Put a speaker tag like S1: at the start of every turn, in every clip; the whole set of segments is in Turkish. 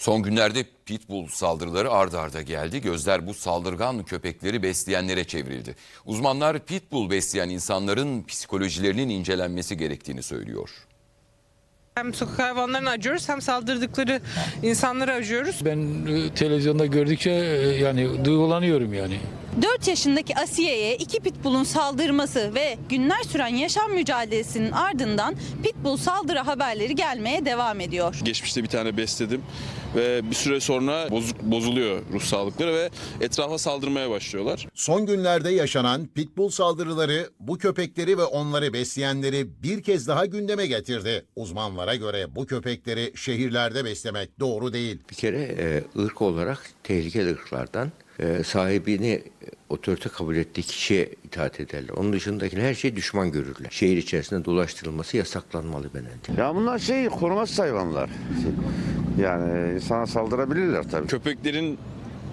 S1: Son günlerde pitbull saldırıları ard arda geldi. Gözler bu saldırgan köpekleri besleyenlere çevrildi. Uzmanlar pitbull besleyen insanların psikolojilerinin incelenmesi gerektiğini söylüyor.
S2: Hem sokak hayvanlarına acıyoruz hem saldırdıkları insanlara acıyoruz.
S3: Ben e, televizyonda gördükçe e, yani duygulanıyorum yani.
S4: 4 yaşındaki Asiye'ye iki pitbullun saldırması ve günler süren yaşam mücadelesinin ardından pitbull saldırı haberleri gelmeye devam ediyor.
S5: Geçmişte bir tane besledim ve bir süre sonra bozuk, bozuluyor ruh sağlıkları ve etrafa saldırmaya başlıyorlar.
S6: Son günlerde yaşanan pitbull saldırıları bu köpekleri ve onları besleyenleri bir kez daha gündeme getirdi. Uzmanlara göre bu köpekleri şehirlerde beslemek doğru değil.
S7: Bir kere e, ırk olarak tehlikeli ırklardan e, sahibini e, otorite kabul ettiği kişiye itaat ederler. Onun dışındakine her şey düşman görürler. Şehir içerisinde dolaştırılması yasaklanmalı bence.
S8: Ya bunlar şey korumasız hayvanlar. Yani insana saldırabilirler tabii.
S5: Köpeklerin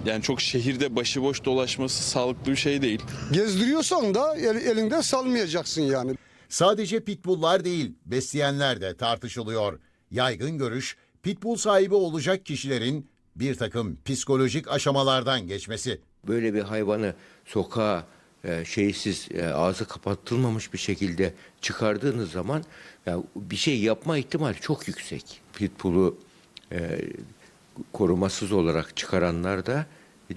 S5: yani çok şehirde başıboş dolaşması sağlıklı bir şey değil.
S9: Gezdiriyorsan da el- elinden salmayacaksın yani.
S6: Sadece pitbulllar değil, besleyenler de tartışılıyor. Yaygın görüş, pitbull sahibi olacak kişilerin bir takım psikolojik aşamalardan geçmesi.
S7: Böyle bir hayvanı sokağa e, şeysiz e, ağzı kapatılmamış bir şekilde çıkardığınız zaman ya bir şey yapma ihtimali çok yüksek. Pitbull'u e, korumasız olarak çıkaranlar da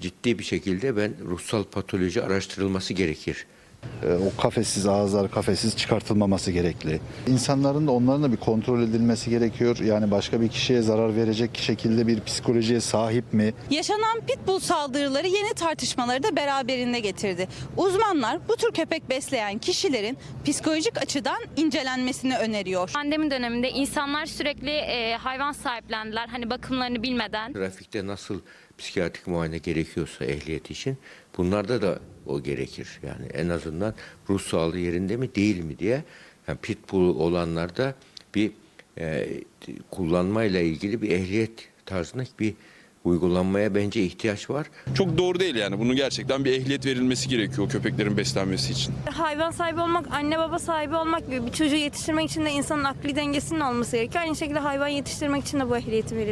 S7: ciddi bir şekilde ben ruhsal patoloji araştırılması gerekir.
S10: E, o kafessiz ağızlar kafessiz çıkartılmaması gerekli. İnsanların da onların da bir kontrol edilmesi gerekiyor. Yani başka bir kişiye zarar verecek şekilde bir psikolojiye sahip mi?
S4: Yaşanan pitbull saldırıları yeni tartışmaları da beraberinde getirdi. Uzmanlar bu tür köpek besleyen kişilerin psikolojik açıdan incelenmesini öneriyor.
S11: Pandemi döneminde insanlar sürekli e, hayvan sahiplendiler. Hani bakımlarını bilmeden.
S7: Trafikte nasıl psikiyatrik muayene gerekiyorsa ehliyet için bunlarda da o gerekir. Yani en azından ruh sağlığı yerinde mi değil mi diye yani pitbull olanlarda bir e, kullanmayla ilgili bir ehliyet tarzında bir uygulanmaya bence ihtiyaç var.
S5: Çok doğru değil yani. Bunun gerçekten bir ehliyet verilmesi gerekiyor o köpeklerin beslenmesi için.
S11: Hayvan sahibi olmak, anne baba sahibi olmak gibi bir çocuğu yetiştirmek için de insanın akli dengesinin olması gerekiyor. Aynı şekilde hayvan yetiştirmek için de bu ehliyeti verildi.